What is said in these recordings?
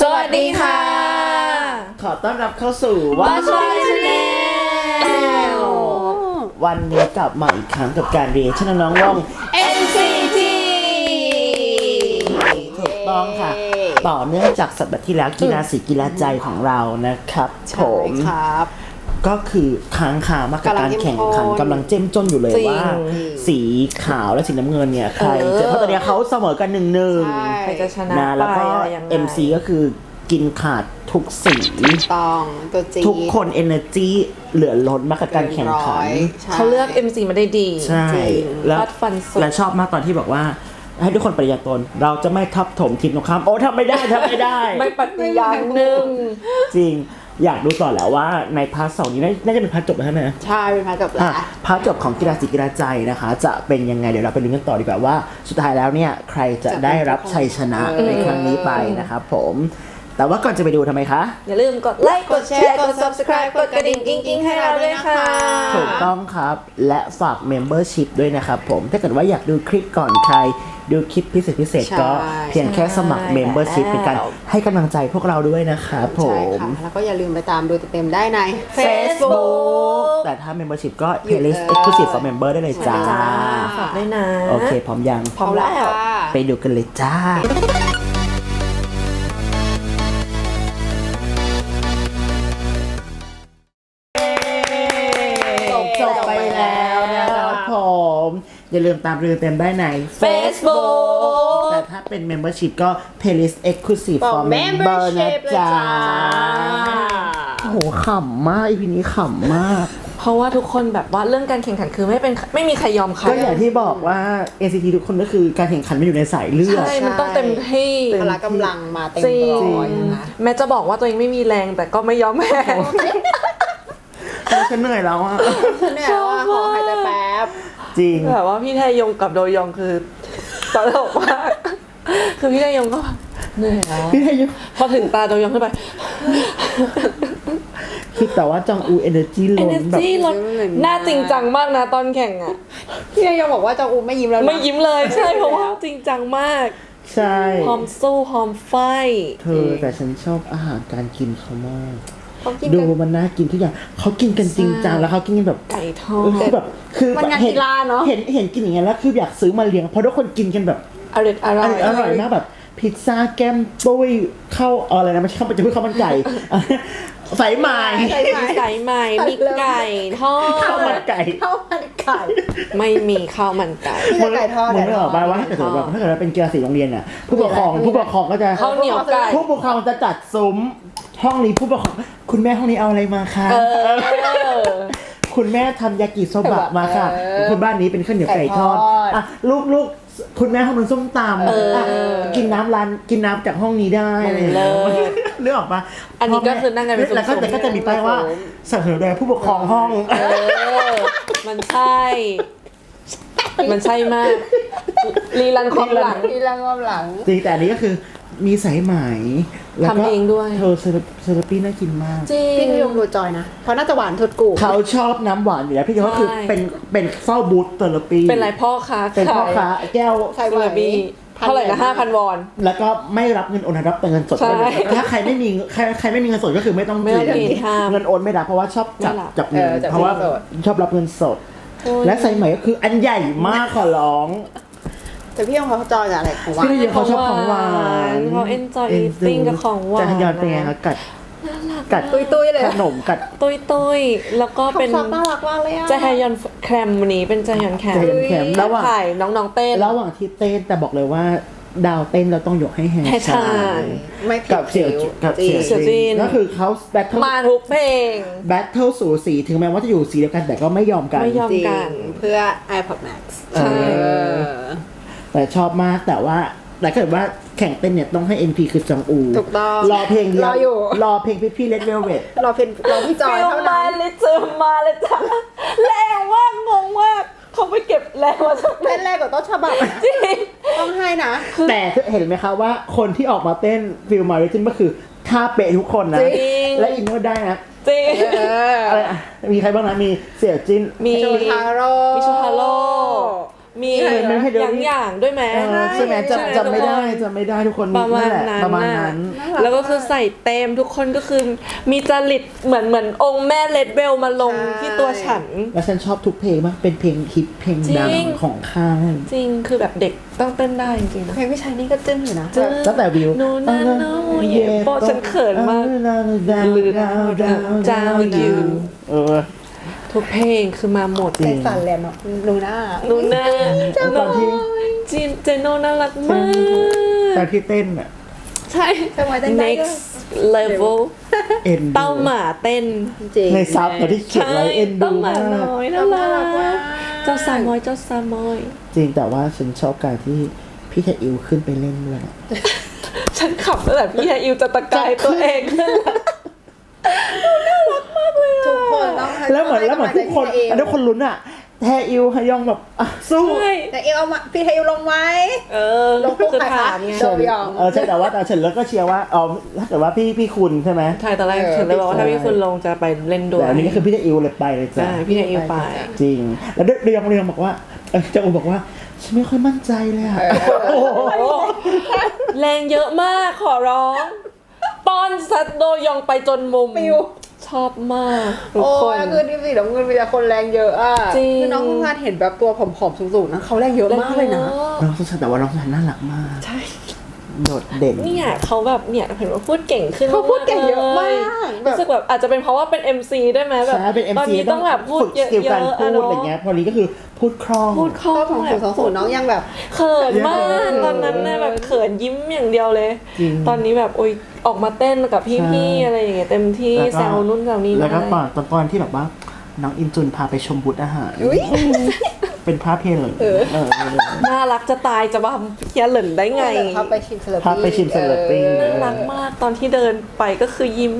สวัสดีค่ะ ขอต้อนรับเข้าสู่ Watch My Channel วันนี้กลับมาอีกครั้งกับการเรียนชั่นน้องๆวง NCT ถูกต้องค่ะ ต่อเนื่องจากสัปดาห์ที่แล้วกีฬาสีกีฬาใจของเรานะครับผใช่มครับ ก็คือค้างคามากกับการแข่งขันกำลังเข้มข้นกำลังเจ้มจนอยู่เลยจริงว่า สีขาวและสีน้ำเงินเนี่ยใครเออจะเพราะตอนนี้เขาเสมอกันหนึ่งหนึ่งใช่ใครจะชนะนะแล้วก็ไปอะไรยังไง MC ก็คือกินขาดทุกสีต้องตัวจีดทุกคน energy เหลือล้นมากกับการแข่งขันใช่เขาเลือก MC มาได้ดีใช่จริงแล้วฟาดฟันสุดและชอบมากตอนที่บอกว่า ให้ทุกคนปฏิญาณตน เราจะไม่ทับถมทีมตรงข้ามโอ้ทำไม่ได้ทำไม่ได้ ไม่ปฏิญาณหนึ่งจริง อยากดูต่อแล้วว่าในพาร์ทสองนี้น่าน่าจะเป็นพาร์ทจบแล้วใช่ไหมใช่เป็นพาร์ทจบอะแล้วพาร์ทจบของกีฬาสีกีฬาใจนะคะ จะเป็นยังไงเดี๋ยวเราไปลุ้นกันต่อดีกว่าว่า สุดท้ายแล้วเนี่ยใครจะได้รับชัยชนะในครั้งนี้ไปนะครับผม แต่ว่าก่อนจะไปดูทำไมคะ อย่าลืมกดไลค์กดแชร์กด subscribe กดกระดิ่งกิ๊งกิ๊งให้เราด้วยค่ะ ถูกต้องครับ และฝาก Membership ด้วยนะครับผม ถ้าเกิดว่าอยากดูคลิปก่อนใคร ดูคลิปพิเศษพิเศษใช่ก็เพียงแค่สมัครใช่ Membership แล้วเป็นการให้กำลังใจพวกเราด้วยนะครับผใช่ม ค่ะแล้วก็อย่าลืมไปตามดูเต็มๆได้ใน Facebook แต่ถ้า Membership ก็อยู่ Playlist เลย Exclusive for Member ได้เลยจ้าจ้า ฝากด้วยนะ โอเค พร้อมยัง พร้อมแล้วค่ะไปดูกันเลยจ้าจ อย่าลืมตามเรื่องเต็มได้ใน Facebook แต่ถ้าเป็น Membership ก็ Playlist Exclusive For for Member นะ Membership เลยจ๊ะจ้าโอ้โหขำมากอีพีนี้ขำมาก เพราะว่าทุกคนแบบว่าเรื่องการแข่งขันคือไม่เป็นไม่มีใครยอมใครก็อย่างที่บอกว่า NCT ทุกคนก็คือการแข่งขันไม่อยู่ในสายเลือด ใช่ มันต้องเต็มที่พละกำลังมาเต็มจริงร้อยนะคะแม้จะบอกว่าตัวเองไม่มีแรงแต่ก็ไม่ยอมแพ้ฉันเหนื่อยแล้วอะเนี่ยว่าขอหายใจแป๊บ จริง แบบว่าพี่แทยงกับโดยองคือตลกมากคือพี่แทยงก็แบบเหนื่อยแล้วพี่ไทยยุพอถึงตาโดยองขึ้นไปคือแต่ว่าจองอูเอเนอร์จีล้นแบบ energy ลดหน้าจริงจังมากนะตอนแข่งอะพี่นายยงบอกว่าจองอูไม่ยิ้มแล้วนะไม่ยิ้มเลยใช่เพราะว่าจริงจังมากใช่พร้อมสู้พร้อมไฟท์เธอแต่ฉันชอบอาหารการกินเขามาก เขากินดูกันมันน่ากินทุกอย่างเขากินกันจริงจังแล้วเขากินกันแบบไก่ทอเออคือดแบบคือมันงานเห็กีฬาเนอะ เห็นเห็นกินอย่างเงี้ยแล้วคืออยากซื้อมาเลี้ยงเพราะทุกคนกินกันแบบอร่อยอร่ออยร่อยอร่อยมากแบบ พิซซ่าแก้มปุ้ยข้าวอะไรนะไม่ใช่ข้าวมันจะพูดข้าวมันไก่ สายไหมใส่ไหมมีไก่ใหม่มีไก่ทอข้าวมันดไก่ข้าวมันไก่ไม่มีข้าวมันไก่มีแต่ไก่ทอดมึงไม่ออกมาว่าถ้าเกิดแบบถ้าเกิดว่าเป็นกีฬาสีโรงเรียนอะ ผู้ปกครองผู้ปกครองก็จะข้าวเหนียวไก่ผู้ปกครองจะจัดซุ้มห้องนี้ผู้ปกครองคุณแม่ห้องนี้เอาอะไรมาคะเออคุณแม่ทำยากิโซบะมาค่ะเออคุณบ้านนี้เป็นข้าวเหนียวไก่ทอดไก่ทอดอะลูกลูกคุณแม่ทำมันส้มตำเอออะกินน้ำร้านกินน้ำจากห้องนี้ได้อะไรอย่างเงี้ย เลิศนึกออกปะอันนี้ก็คือนั่งกันเป็นแล้วก็ซุ้มๆแต่ก็จะมีป้ายว่าสนับสนุนโดยผู้ปกครองห้อง เออ มันใช่ มันใช่มาก รีรันความหลัง ที่ล่างความหลัง จริงแต่อันนี้ก็คือมีสายไหมแล้วก็ทำเองด้วย เธอเซเลบเซเลปี้น่ากินมาก จริพี่งนายยงดูจอยนะ เพราะน่าจะหวานทุดกู เขาชอบน้ำหวานอยู่แล้วพี่ก็คือใช่ เป็นเป็นเฝ้าบูธเซเลปี้เป็นไรพ่อค้าเป็นพ่อค้าแก้ว ใส่เซไหวเลบี เท่าไหร่นะห้าพันวอน แล้วก็ไม่รับเงินโอนรับแต่เงินสดใช่ได้เลยถ้าใครไม่มีใครใครไม่มีเงินสดก็คือไม่ต้องไม่ต้องกินห้ามเงินโอนไม่รับเพราะว่าชอบจับไม่รับจับเงินเออจับเพราะว่าเงินสด ชอบรับเงินสด โอ้ย และไซส์ใหม่ก็คืออันใหญ่มากขอร้อง แต่พี่ยงเขาจอยกับอะไรของหวานพี่ได้ยินเขาชอบของหวานเขา enjoy eating กับของหวาน จะทยอนเป็นไงคะกัด กัดตุยตุยๆเลยขนมกัด ตุยตุยๆแล้วก็เป็นทำซับน่ารักมากเลยอะจฮยอนแคมวันนี้เป็นจฮยอนแคมใจเย็นแคมระหว่าง ถ่ายน้องๆเต้น ระหว่างที่เต้นแต่บอกเลยว่าดาวเต้นเราต้องยกให้แฮให้ชาไม่ผิดกับเสี่ยวผิวกับจริงเสี่ยวเสี่ยวจีจีนนก็คือเขาแบทเทิลมาทุกเพลง แบทเทิลสูสีถึงแม้ว่าจะอยู่สีเดียวกันแต่ก็ไม่ยอมกัน ไม่ยอม จริงกันเพื่อ iPod Max ใช่ เออ แต่ชอบมากแต่ว่า แต่ถ้าเกิดว่าแข่งเต้นเนี่ยต้องให้ NP คือจองอูถูกต้องรอเพลงเดียวรออยู่ รอเพลงพี่พี่เลดเวลเวทเราเป็นเราพี่จอยฟิลเท่ามานั้นลิเจอมาเลยจ้ะแรงมากงงมากเขาไปเก็บแรงมาจากไหนเต้นแรกกว่าต้นฉบับจริง ต้องให้นะ แต่เห็นไหมคะว่าคนที่ออกมาเต้นฟิลมาริจินก็คือท่าเป๊ะทุกคนนะ จริง และอินเนอร์ได้นะจริง เอออะไรอะมีใครบ้างนะมีเสี่ยวจินมีชูทาโร่ มิชูฮาโร่ มีเหมือนมันให้เดี๋ยว อย่างอย่างๆด้วยไหม เออใช่ไหมใช่จำจำไม่ได้ทุกคนจำไม่ได้ทุกคนประมาณนั่นแหละนั้นประมาณน่ะนั้นแล้วก็คือใส่เต็มทุกคนก็คือมีจริตเหมือนเหมือนองค์แม่เลดเบลมาลงใช่ที่ตัวฉัน แล้วฉันชอบทุกเพลงมากเป็นเพลงฮิตเพลงดังจริง ของค่าย จริงคือแบบเด็กต้องเต้นได้จริงๆนะเพลงพี่ชายนี่ก็จึ้งอยู่นะจึ้งแบบตั้งแต่วิวโนนาโนเย่โปะฉันเขินมากดาวดาวดาวดาวอยู่ เออ ทุกเพลงคือมาหมดจริใจงสั่นเลยเนาะนูน่านูน่าตอนที่จีนเจโนน่ารักมากตอนที่เต้นอะใช่ทำไมเต้นได้ด้วย next level เอ็นดูเต้าหมาเต้นจริงในซับตอนที่เขียนใช่ไว้เอ็นดูเต้าหมามากน้อยน่าน่ารัรักกมากเจ้าซามอยเจ้าซามอย จริงแต่ว่าฉันชอบการที่พี่ไทอิวขึ้นไปเล่นด้วยอะฉันขับตั้งแต่พี่ไฮอิวจะตะกายตัวเองขึ้นแล้วทุก คนต้องให้แล้วเหมือนแล้วเหมือนทุกคนให้กำลังใจแล้วทุกคนลุ้นอะแทอิวฮยองแบบอะสู้ใช่แต่เอวเอามาพี่ไทยลงไหมเออลงคู่คือใครคะถามไงโดยองเออใช่แต่ว่าแต่เฉินแล้วก็เชียร์ว่าอ๋อถ้าเกิดว่าพี่พี่คุณใช่ไหมใช่ตอนแรกเออฉันเลยบอกว่าถ้าพี่คุณลงจะไปเล่นด้วแต่ยอันนี้ก็คือพี่ไทอิวเลยไปเลยจ้ะใช่พี่ไฮอิวไปจริง แล้วเรียงเรียงบอกว่าเออเจ้าอูบอกว่าฉันไม่ค่อยมั่นใจเลยอะแรงเยอะมากขอร้อง ป้อนซัดโดยองไปจนมุมปิวช อบมากทุกโอ้คน ยคือดิสีน้ำเงินมีแต่คนแรงเยอะอะจริง คือน้องคุณพานเห็นแบบตัวผอมๆสูงๆนะเขาแรงเยอะมากเลยนะ น้องสุชาติแต่ว่าน้องสุชาติน่ารักมาก ใช่ โดดเด่น เนี่ยเขาแบบเนี่ยเห็นว่าพูดเก่งขึ้นเขาพูดเก่งเยอะมากเลยรู้สึกแบบอาจจะเป็นเพราะว่าเป็น MC ด้วยไหมแบบใช่เป็นเอ็มตอนซีนี้ต้องแบบพูดฝึกเยสกิลการอะๆพูอะดเนาะอะไรเงี้ยพอนี้ก็คือพูดคล่อง พูดคล่องก็ของศูนย์สองศูนย์น้องยังแบบ เขินมากเออตอนนั้นนะแบบเขินยิ้มอย่างเดียวเลย จริง ตอนนี้แบบโอ๊ยออกมาเต้นกับพี่ใช่ๆอะไรอย่างเงี้ยเต็มที่แล้วก็แซวนู่นแซวนี่แล้วก็ได้ ตอนตอนตอนที่แบบว่าน้องอินจุนพาไปชมบูธอาหารอุ๊ย เป็นภาพเพลเลยเออ เออน่ารักจะตายจะบ้าเฮียเหลินได้ไง พาไปชิมเซเลบพาไปชิมเซเลบตี้น่ารักมากตอนที่เดินไปก็คือยิ้ม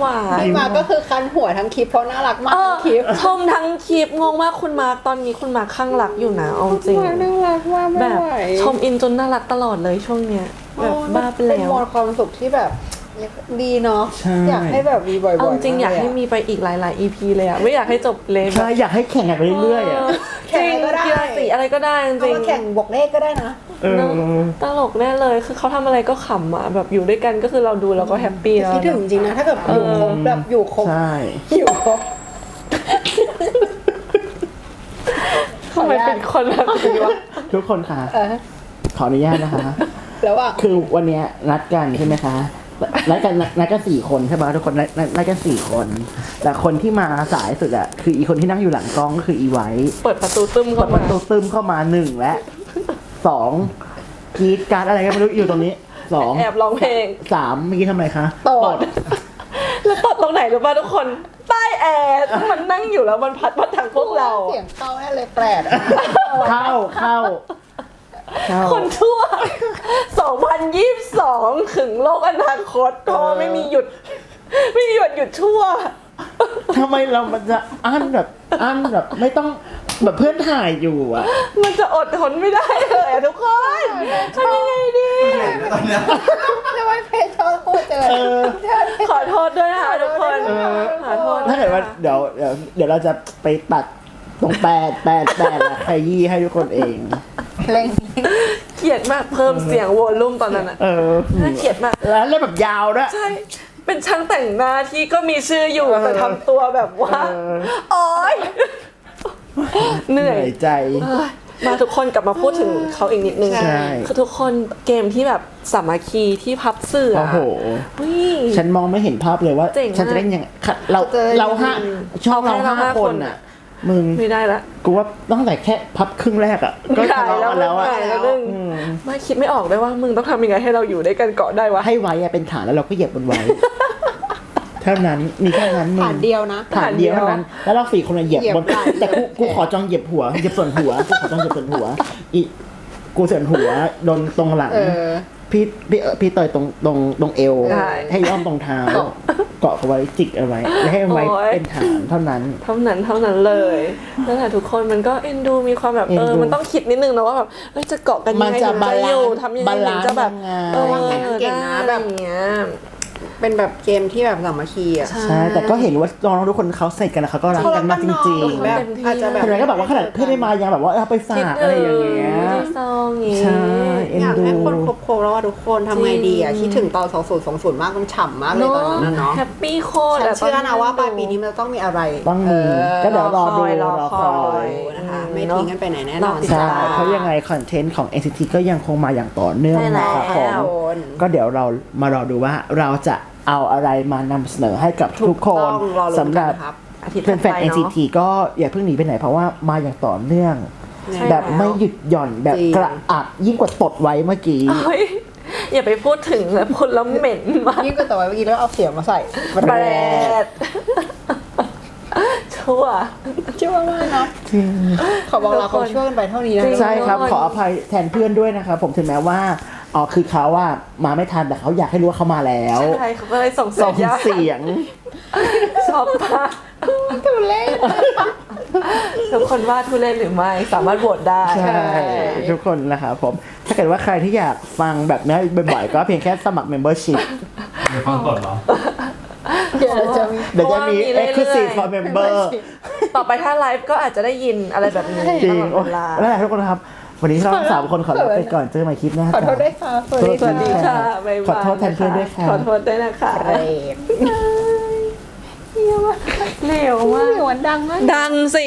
หวานพี่มาก็คือคันหัวทั้งคลิปเพราะน่ารักมากเออทั้งคลิปชมทั้งคลิปงงมากคุณมาร์คตอนนี้คุณมาร์คข้างรักอยู่นะเอาจริง น่ารักมากแบไม่บไหวชมอินจนน่ารักตลอดเลยช่วงเนี้ยแบบบ้าไปเป็นแล้วมวลความสุขที่แบบ ดีเนาะใช่ อยากให้แบบมีบ่อยๆเอาจริงอยากให้มมีไปอีกหลาย ๆ EP เลยอะไม่อยากให้จบเลยใช่อยากให้แข่งกันไปเรื่อยๆอะจริงกีฬาสีอะไรก็ได้จเอาริงมาแข่งบวกเลขก็ได้นะ เออตลกแน่เลยคือเขาทำอะไรก็ขำอะแบบอยู่ด้วยกันก็คือเราดูแล้วก็แฮปปี้แล้วคิดถึงจริงนะ ถ้าเกิดอยู่ครบแบบอยู่ครบใช่ อยู่ครบ ทำไมเป็นคนแบบนี้วะ ทุกคนค่ะ เออ ขออนุญาตนะคะ แล้วอะ คือวันเนี้ยนัดกันใช่ไหมคะ นัดกันนัดกันสี่คนใช่ไหมทุกคนนัดนัดนัดกันสี่คน แต่คนที่มาสายสุดอะคืออีคนที่นั่งอยู่หลังกล้องก็คืออีไว้เปิดประตูตึ้มเปิเข้าดปมาระตูตึมเข้ามาหนึ่งและสองกรีดการดอะไรก็ไม่รู้อยู่ตรงนี้สองแอบร้องเพลงสามเมื่อกี้ทำไมคะตด แล้วตดตรงไหนรู้ป่ะทุกคน ใต้แอร์ที่มันนั่งอยู่แล้วมันพัดมาทางพวกเรา เสียงเข้าแน่เลยแปลก เข้าเข้าเข้า คนทั่ว 2022 ถึงโลกอนาคตก็ไม่มีหยุด ไม่มีหยุดหยุดชั่ว ทำไมเรามันจะอั้นแบบอั้นแบบไม่ต้องแบบเพื่อนถ่ายอยู่อะมันจะอดทนไม่ได้เลยอะทุกคนทำยังไงดีทำไมเพจชอบพูดเจอเออ ขอโทษด้วยนะคะทุกคนเออขอโทษถ้าเกิดว่าเดี๋ยวเดี๋ยวเดี๋ยวเราจะไปตัดตรงแปดแปดแปดและขยี้ให้ทุกคนเอง เพลงเกลียดมากเพิ่มเสียงโวลุ่มตอนนั้นอะเออน่าเกลียดมาก แล้วเล่นแบบยาวด้วยใช่ เป็นช่างแต่งหน้าที่ก็มีชื่ออยู่เออแต่ทำตัวแบบว่าเออโอ๊ยเหนื่อยใจเอ้ยมาทุกคนกลับมาพูดถึงเขาอีกนิดนึงใช่คือทุกคนเกมที่แบบสามัคคีที่พับเสื้อโอ้โหเฮ้ยฉันมองไม่เห็นภาพเลยว่าเจ๋งมากฉันจะเล่นยังไงค่ะเราจะเล่นเราห้าชอบเราเอาแค่เราห้าห้าคคนนอะ มึงไม่ได้ละกูว่าตั้งแต่แค่พับครึ่งแรกอะก็ทะเลาะกันแล้วอะถ่ายแล้วนึงอืมไม่คิดไม่ออกเลยว่า มึงต้องทำยังไงให้เราอยู่ด้วยกันเกาะได้วะให้ไว้อะเป็นฐานแล้วเราก็เหยียบบนไว้เท่านั้นมีแค่นั้นมึงผ่านเดียวนะฐานเดียวเท่านั้น แล้วเราสี่คนอะเหยียบบนเหยียบไหล่แต่กูกูขอจองเหยียบหัวเหยียบส่วนหัวกูขอจองเหยียบส่วนหัว อีกูส่วนหัวโดนตรงหลังเออพี่พี่เอ่อพี่เตยตรงตรงตรงเอวได้ให้ย่อมตรงเท้า เกาะเอาไว้จิกเอาไว้แล้วให้เอาไว้โอ๊ยเป็นฐานเท่านั้น เท่านั้นเท่านั้นเลยนั่นแหละทุกคนมันก็เอ็นดูมีความแบบเอ็นเอดูอมันต้องคิดนิดนึงนะว่าแบบเอ้ยจะเกาะกันยังไงมันจะถึงจะอยู่บาลานซ์ทำยังไงถึงจะแบบบาลานซ์ยังไงเออวางแผนเก่งนะได้แบบอย่างเงี้ย เป็นแบบเกมที่แบบสามัคคีอะใช่ แต่ก็เห็นว่าน้องๆทุกคนเขาสนิทกันแล้วเขาก็รักกันมากจริงๆแบบอาจจะแบบๆเห็นไหมก็แบบว่าขนาดเพื่อนไม่มายังแบบว่าเอาไปฝากอะไรอย่างเงี้ยที่ซองอย่างงี้ใช่เอ็นอยากดูให้คนครบโครบแล้วว่าทุกคนทำไงดีอะจริงคิดถึงตอน2020มากมันฉ่ำมากเลยตอนนั้นนะเนาะแฮปปี้โคตรฉันอะเชื่อนะว่าปลายปีนี้มันจะต้องมีอะไรต้องมีเออก็เดี๋ยวรอดูรรออคคออยยนะคะอืมไม่ทิ้งกันไปไหนแน่นอนเนาะใช่จ้าเพราะยังไงคอนเทนต์ของ NCT ก็ยังคงมาอย่างต่อเนื่องใช่แล้วนะครับผมคนก็เดี๋ยวเรามารอดูว่าเราจะ เอาอะไรมานำเสนอให้กับทุกคนต้องรอลุ้นสำหรับกันครับอาทิตย์แฟถัดนไปๆเนาะ NCT ก็อย่าเพิ่งหนีไปไหนเพราะว่ามาอย่างต่อเนื่องใช่แบบไม่หยุดหย่อนแบบจริงกระอักยิ่งกว่าตดไว้เมื่อกี้เฮ้ยอย่าไปพูดถึงแล้วพูดแล้วเหม็นมากยิ่งก็ต่อไปเมื่อกี้แล้วเอาเสียงมาใส่แบแปดชั่วชั่วมากเนาะจริงขอบอกลาคนช่วยกันไปเท่านี้นะจริงใช่ครับทุกคนขออภัยแทนเพื่อนด้วยนะครับผมถึงแม้ว่า อ๋อคือเขาว่ามาไม่ทันแต่เขาอยากให้รู้ว่าเขามาแล้วใช่เขาก็เลยส่งส่งยาเสียงชอบมากทุเล่ทุกคนว่าทุเรศหรือไม่สามารถโหวตได้ ใช่ ทุกคนนะครับผม ถ้าเกิดว่าใครที่อยากฟังแบบนี้บ่อยๆ ก็เพียงแค่สมัคร membership มีความกดเหรอเดี๋ยวเราจะมีเดี๋ยวจะมีเพราะว่ามีเรื่อยๆ exclusive for member ต่อไปถ้าไลฟ์ก็อาจจะได้ยินอะไรแบบนี้จริงตลโอ้อดเวลาแล้วแหละทุกคนนะครับ วันนี้เราทั้งสามคนขอลาไปก่อนเจอกันใหม่คลิปหน้าขอโทษจ้ะ ด้วยค่ะสวัสสวัสดีดีค่ะค่ะ บ๊ายบายขอโทษแทนเพื่อนด้วยค่ะ ขอโทษด้วยนะคะเรดเร็วมากวันดังมาก ดังสิ